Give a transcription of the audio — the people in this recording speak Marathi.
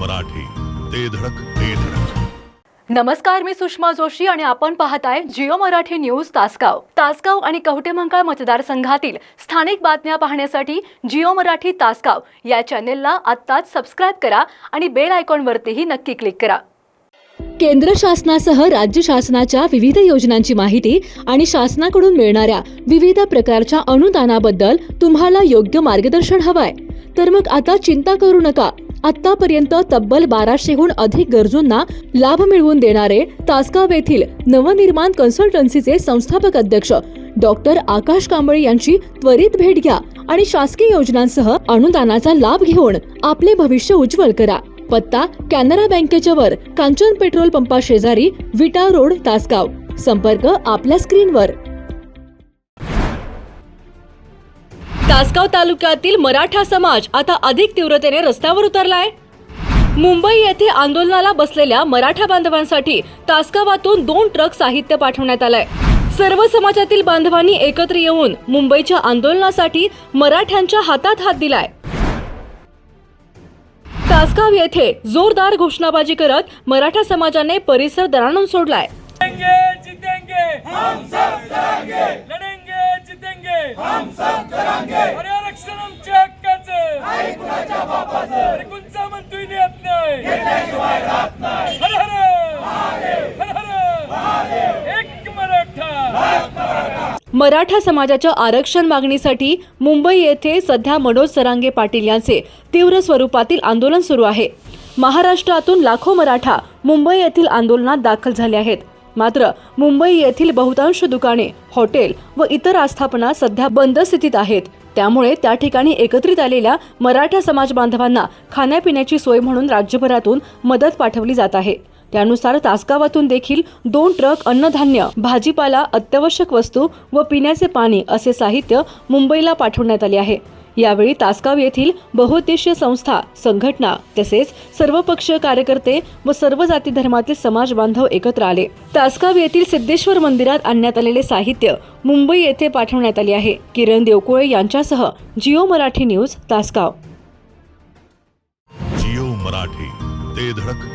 मराठी. ते धडक ते धडक. नमस्कार मी सुषमा जोशी आणि आपण पाहताय जिओ मराठी न्यूज तासगाव. तासगाव आणि कवटेमंकाळ मतदारसंघातील स्थानिक बातम्या पाहण्यासाठी जिओ मराठी तासगाव या चॅनेलला आत्ताच सबस्क्राईब करा आणि बेल आयकॉनवरतीही नक्की क्लिक करा. केंद्र शासनासह राज्य शासनाच्या विविध योजनांची माहिती आणि शासनाकडून मिळणाऱ्या विविध प्रकारच्या अनुदानाबद्दल तुम्हाला योग्य मार्गदर्शन हवंय. तर मग आता चिंता करू नका. आतापर्यंत तब्बल बाराशेहून अधिक गरजूंना लाभ मिळवून देणारे तासगाव येथील नवनिर्माण कन्सल्टन्सीचे संस्थापक अध्यक्ष डॉक्टर आकाश कांबळे यांची त्वरित भेट घ्या आणि शासकीय योजनांसह अनुदानाचा लाभ घेऊन आपले भविष्य उज्ज्वल करा. पत्ता कॅनरा बँकेच्या वर कांचन पेट्रोल पंपा शेजारी विटा रोड तासगाव. संपर्क आपल्या स्क्रीनवर. तासगाव तालुक्यातील मराठा समाज आता अधिक तीव्रतेने रस्त्यावर उतरलाय. मुंबई येथे आंदोलनाला बसलेल्या मराठा बांधवांसाठी तासगावातून दोन ट्रक साहित्य पाठवण्यात आलंय. सर्व समाजातील बांधवांनी एकत्र येऊन मुंबईच्या आंदोलनासाठी मराठ्यांच्या हातात हात दिलाय. तासगाव येथे जोरदार घोषणाबाजी करत मराठा समाजाने परिसर दणाणून सोडलाय. कोणचा म्हणतोय नेत नाही? हर हर! हर हर! एक मराठा! मराठा समाजाच्या आरक्षण मागणीसाठी मुंबई येथे सध्या मनोज सरांगे पाटील यांचे तीव्र स्वरूपातील आंदोलन सुरू आहे. महाराष्ट्रातून लाखो मराठा मुंबई येथील आंदोलनात दाखल झाले आहेत. मात्र मुंबई येथील बहुतांश दुकाने हॉटेल व इतर आस्थापना सध्या बंद स्थितीत आहेत. त्यामुळे त्या ठिकाणी एकत्रित आलेल्या मराठा समाज बांधवांना खाण्यापिण्याची सोय म्हणून राज्यभरातून मदत पाठवली जात आहे. त्यानुसार तासगावातून देखील दोन ट्रक अन्नधान्य भाजीपाला अत्यावश्यक वस्तू व पिण्याचे पाणी असे साहित्य मुंबईला पाठवण्यात आले आहे. यावेळी तासगाव येथील बहुउद्देशीय संस्था संघटना तसेच सर्वपक्षीय कार्यकर्ते व सर्व जाती धर्मातील समाज बांधव एकत्र आले. तासगाव येथील सिद्धेश्वर मंदिरात आणण्यात आलेले साहित्य मुंबई येथे पाठवण्यात आले आहे. किरण देवकुळे यांच्यासह Jio Marathi news Tasgaon. Jio Marathi ते धडक.